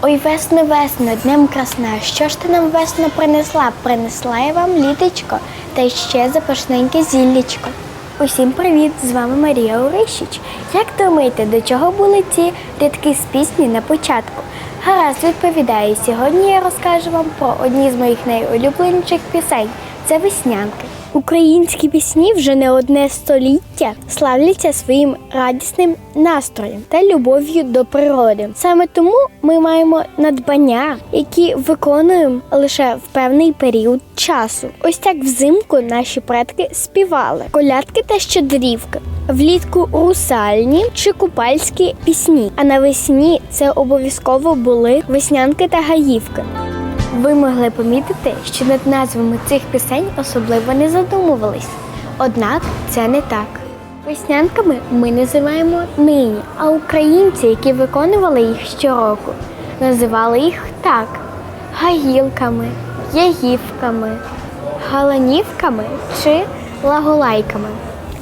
Ой, весно, весно, днем красна. Що ж ти нам весно принесла? Принесла я вам літочко та ще запашненьке зіллячко. Усім привіт! З вами Марія Орищич. Як думаєте, до чого були ці рядки з пісні на початку? Гаразд відповідаю. Сьогодні я розкажу вам про одні з моїх найулюбленіших пісень. Це веснянки. Українські пісні вже не одне століття славляться своїм радісним настроєм та любов'ю до природи. Саме тому ми маємо надбання, які виконуємо лише в певний період часу. Ось так взимку наші предки співали колядки та щедрівки. Влітку русальні чи купальські пісні. А навесні це обов'язково були веснянки та гаївки. Ви могли помітити, що над назвами цих пісень особливо не задумувались. Однак це не так. Веснянками ми називаємо нині, а українці, які виконували їх щороку, називали їх так: гаїлками, ягівками, галанівками чи лаголайками.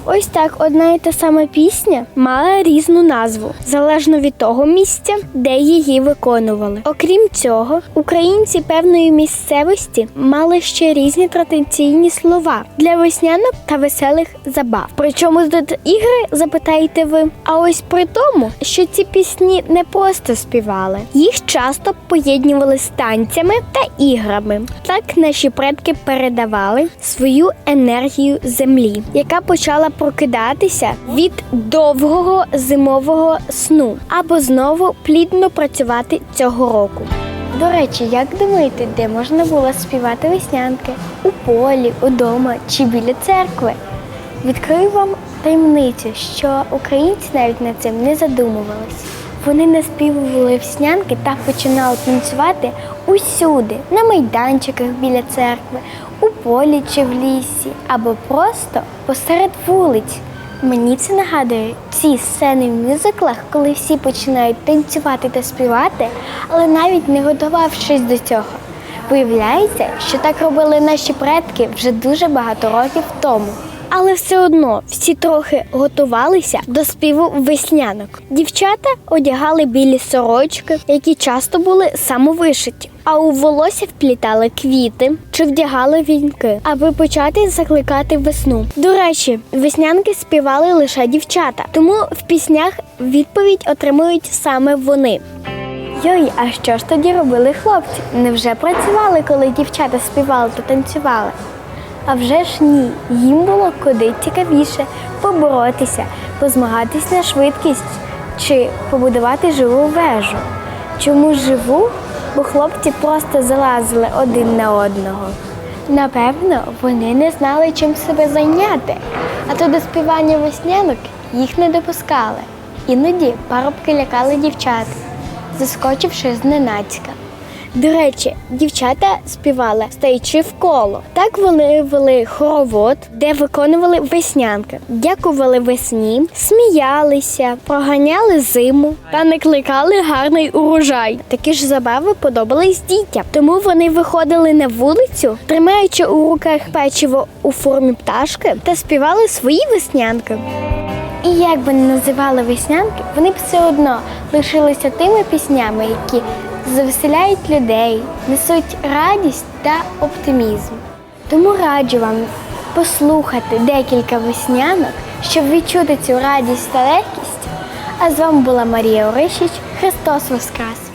Ось так одна і та сама пісня мала різну назву залежно від того місця, де її виконували. Окрім цього, українці певної місцевості мали ще різні традиційні слова для веснянок та веселих забав. Причому тут ігри запитаєте ви? А ось при тому, що ці пісні не просто співали, їх часто поєднували з танцями та іграми. Так наші предки передавали свою енергію землі, яка почала прокидатися від довгого зимового сну або знову плідно працювати цього року. До речі, як думаєте, де можна було співати веснянки? У полі, удома чи біля церкви? Відкрию вам таємницю, що українці навіть над цим не задумувались. Вони наспівували веснянки та починали танцювати усюди, на майданчиках біля церкви, полі чи в лісі, або просто посеред вулиць. Мені це нагадує ці сцени в мюзиклах, коли всі починають танцювати та співати, але навіть не готувавшись до цього. Виявляється, що так робили наші предки вже дуже багато років тому. Але все одно всі трохи готувалися до співу веснянок. Дівчата одягали білі сорочки, які часто були самовишиті. А у волосся вплітали квіти чи вдягали вінки, аби почати закликати весну. До речі, веснянки співали лише дівчата, тому в піснях відповідь отримують саме вони. Йой, а що ж тоді робили хлопці? Невже працювали, коли дівчата співали та танцювали? А вже ж ні, їм було куди цікавіше поборотися, позмагатись на швидкість чи побудувати живу вежу. Чому живу? Бо хлопці просто залазили один на одного. Напевно, вони не знали, чим себе зайняти, а то до співання веснянок їх не допускали. Іноді парубки лякали дівчат, заскочивши зненацька. До речі, дівчата співали стаючи в коло. Так вони вели хоровод, де виконували веснянки, дякували весні, сміялися, проганяли зиму та не кликали гарний урожай. Такі ж забави подобались дітям, тому вони виходили на вулицю, тримаючи у руках печиво у формі пташки та співали свої веснянки. І як би не називали веснянки, вони б все одно лишилися тими піснями, які завеселяють людей, несуть радість та оптимізм. Тому раджу вам послухати декілька веснянок, щоб відчути цю радість та легкість. А з вами була Марія Орищич. Христос Воскрес!